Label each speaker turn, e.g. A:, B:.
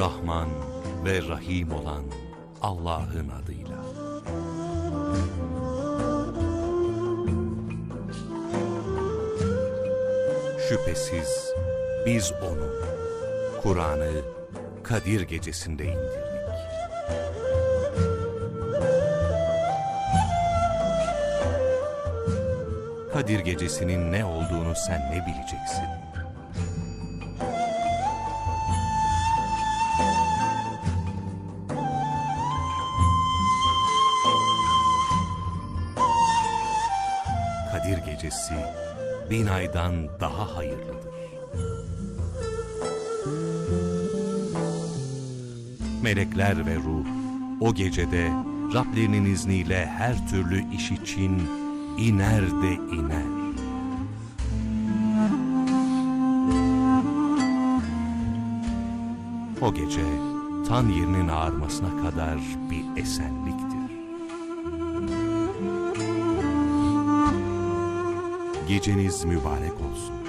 A: Rahman ve Rahim olan Allah'ın adıyla. Şüphesiz biz onu, Kur'an'ı Kadir gecesinde indirdik. Kadir gecesinin ne olduğunu sen ne bileceksin? Kadir gecesi bin aydan daha hayırlıdır. Melekler ve ruh o gecede Rablerinin izniyle her türlü iş için iner de iner. O gece tan yerinin ağarmasına kadar bir esenliktir. Geceniz mübarek olsun.